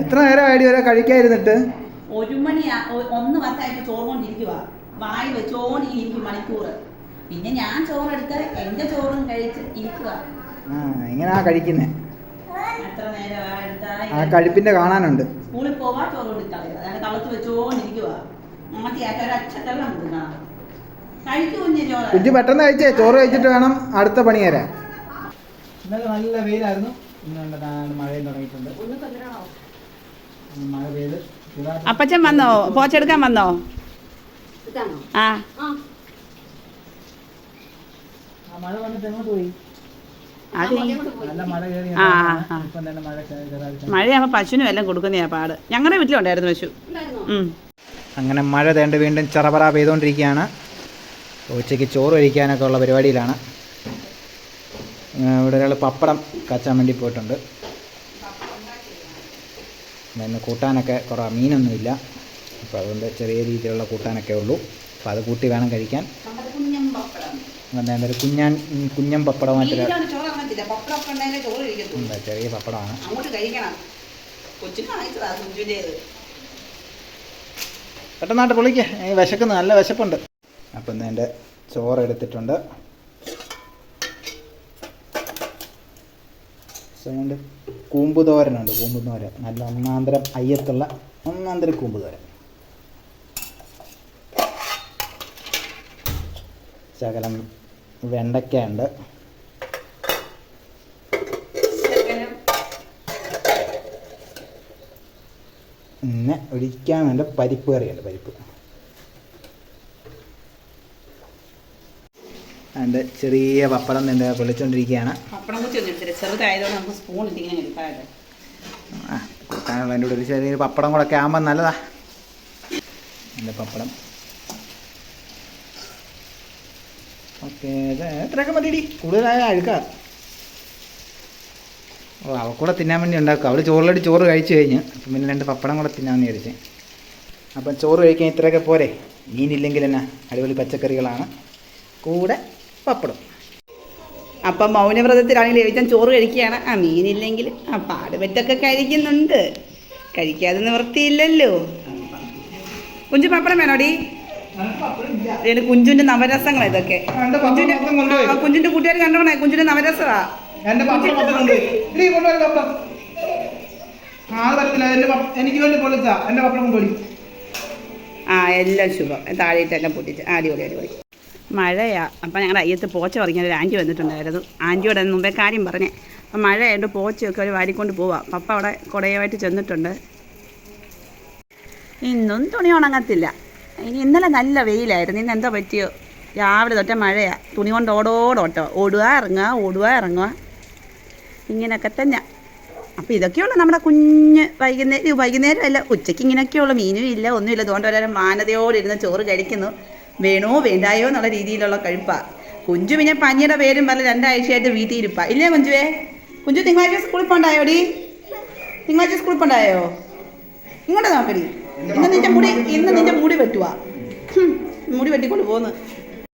എത്ര നേരം ആയി വരെ കഴിക്കാതിരുന്നിട്ട്? ഒരു മണി ഒന്ന് പത്തായപ്പോ ചോറുകൊണ്ടിരിക്കുക വായി വെച്ചോണ്ടിരിക്കും മണിക്കൂർ പിന്നെ ഞാൻ ചോറെടുത്ത് എന്റെ ചോറും കഴിച്ച് ഇരിക്കുക ആ ഇങ്ങനെയാ കഴിക്കുന്നേ. എത്ര നേരം ആ കഴിപ്പിന്റെ കാണാനുണ്ട്. സ്കൂളിൽ പോവാ ചോറ് കൊടുക്കളയുക വെച്ചോണ്ടിരിക്കുക കുഞ്ഞ് പെട്ടെന്ന് കഴിച്ചേ. ചോറ് കഴിച്ചിട്ട് വേണം അടുത്ത പണി തരാൻ ഇന്നലെ നല്ല വെയിലായിരുന്നു. ഇന്നലെ മഴയും തുടങ്ങിയിട്ടുണ്ട്. മഴ പെയ്ത് അപ്പച്ചൻ വന്നോ? പോച്ചെടുക്കാൻ വന്നോ? ആ. ആ. മഴ വന്നിട്ട് എങ്ങോട്ട് പോയി? മഴയാകുമ്പോൾ പശുവിനും എല്ലാം കൊടുക്കുന്നതാ പാട്. ഞങ്ങളുടെ വീട്ടിലുണ്ടായിരുന്നു പശു. അങ്ങനെ മഴ തേണ്ട വീണ്ടും ചറപറ പെയ്തുകൊണ്ടിരിക്കുകയാണ് ഉച്ചയ്ക്ക് ചോറ് കഴിക്കാനൊക്കെ ഉള്ള പരിപാടിയിലാണ്. ഇവിടെ ഒരാൾ പപ്പടം കച്ചാൻ വേണ്ടി പോയിട്ടുണ്ട്. ഇന്ന് കൂട്ടാനൊക്കെ കുറേ മീനൊന്നുമില്ല. അപ്പോൾ അതുകൊണ്ട് ചെറിയ രീതിയിലുള്ള കൂട്ടാനൊക്കെ ഉള്ളൂ. അപ്പോൾ അത് കൂട്ടി വേണം കഴിക്കാൻ. എന്താ കുഞ്ഞൻ കുഞ്ഞാൻ പപ്പടമായിട്ട് എന്താ ചെറിയ പപ്പടമാണ്. പെട്ടെന്നായിട്ട് പൊളിക്കുക ഈ വിശക്കുന്നു നല്ല വിശപ്പുണ്ട്. അപ്പം എന്റെ ചോറ് എടുത്തിട്ടുണ്ട്. അതിന്റെ കൂമ്പ് തോരനുണ്ട് കൂമ്പ് തോരൻ നല്ല ഒന്നാന്തരം അയ്യത്തുള്ള ഒന്നാന്തരം കൂമ്പ് തോരൻ ശകലം വെണ്ടയ്ക്ക ഉണ്ട് പിന്നെ ഒഴിക്കാൻ വേണ്ട പരിപ്പ് കറിയുണ്ട് പരിപ്പ്. അതിന്റെ ചെറിയ പപ്പടം നിന്റെ പൊളിച്ചുകൊണ്ടിരിക്കുകയാണ് പപ്പടം ഒന്നും ചെറുതായതുകൊണ്ട് നമുക്ക് സ്പൂൺ ഇട്ടിങ്ങനെ എടുക്കാതെ ആ കൂട്ടാനുള്ള അതിന്റെ കൂടെ ഒരു ചെറിയൊരു പപ്പടം കൂടെ ഒക്കെ ആകുമ്പോൾ നല്ലതാ. എന്റെ പപ്പടം. ഓക്കെ എത്രയൊക്കെ മതിയടി? കൂടുതലായ അഴുക്കാ. ഓ അവൾ കൂടെ തിന്നാൻ വേണ്ടി ഉണ്ടാക്കും അവൾ ചോറിലടി ചോറ് കഴിച്ചു കഴിഞ്ഞ് അപ്പം പിന്നെ രണ്ട് പപ്പടം കൂടെ തിന്നാമെന്ന് വിചാരിച്ച്. അപ്പം ചോറ് കഴിക്കാൻ ഇത്രയൊക്കെ പോരെ? മീനില്ലെങ്കിൽ എന്നാ? അടിപൊളി പച്ചക്കറികളാണ്. കൂടെ പപ്പടം. അപ്പം മൗനവ്രതത്തിലാണെങ്കിൽ ലേവിച്ചൻ ചോറ് കഴിക്കുകയാണ്. ആ മീനില്ലെങ്കിൽ ആ പാട് പറ്റൊക്കെ കഴിക്കുന്നുണ്ട്. കഴിക്കാതെ നിവൃത്തിയില്ലല്ലോ കുഞ്ചു പപ്പടം വേണോടി? കുഞ്ചുന്റെ നവരസങ്ങൾ ഇതൊക്കെ. ആ, കുഞ്ചുന്റെ കൂട്ടുകാർ കണ്ടോണേ? കുഞ്ചിന്റെ നവരസമാ. എന്റെ എനിക്ക് വേണ്ടി പൊളിച്ചാ പപ്പടം പൊടി ആ എല്ലാം ശുഭം. താഴെയിട്ടെല്ലാം പൊട്ടിച്ച്. ആടി അടിപൊളി അടിപൊളി. മഴയാ. അപ്പം ഞങ്ങളുടെ അയ്യത്ത് പോച്ച പറഞ്ഞൊരു ഒരു ആന്റി വന്നിട്ടുണ്ടായിരുന്നു ആന്റിയോടെ മുമ്പേ കാര്യം പറഞ്ഞേ. അപ്പം മഴയായിട്ട് പോച്ചയൊക്കെ അവർ വാരിക്കൊണ്ട് പോവാം. പപ്പ അവിടെ കുടയുമായിട്ട് ചെന്നിട്ടുണ്ട്. ഇന്നും തുണി ഉണങ്ങത്തില്ല. ഇനി ഇന്നലെ നല്ല വെയിലായിരുന്നു. ഇന്ന് എന്താ പറ്റിയോ? രാവിലെ തൊട്ട മഴയാ. തുണി കൊണ്ട് ഓടോടോട്ടോ ഓടുക ഇറങ്ങുക ഓടുക ഇറങ്ങുക ഇങ്ങനെയൊക്കെ തന്നെ. അപ്പോൾ ഇതൊക്കെയുള്ള നമ്മുടെ കുഞ്ഞ് വൈകുന്നേരം വൈകുന്നേരം അല്ല. ഉച്ചയ്ക്ക് ഇങ്ങനെയൊക്കെയുള്ള. മീനും ഇല്ല ഒന്നുമില്ല. അതുകൊണ്ട് ഒരാളും മാനതയോടെ ഇരുന്ന് ചോറ് കഴിക്കുന്നു. വേണോ വേണ്ടായോ എന്നുള്ള രീതിയിലുള്ള കഴിപ്പാ. കുഞ്ചു പിന്നെ പനിയുടെ പേരും പറഞ്ഞ് രണ്ടാഴ്ചയായിട്ട് വീട്ടിൽ ഇരിപ്പാ ഇല്ലേ കുഞ്ചുവേ? കുഞ്ചു തിങ്കളാഴ്ച സ്കൂളിൽ പോണ്ടായോടി? തിങ്കളാഴ്ച സ്കൂളിൽ പോണ്ടായോ? ഇങ്ങോട്ട് നോക്കടി ഇന്ന് നിന്റെ മുടി ഇന്ന് നിന്റെ മുടി വെട്ടുവാ. മുടി വെട്ടിക്കൊണ്ട് പോന്ന്.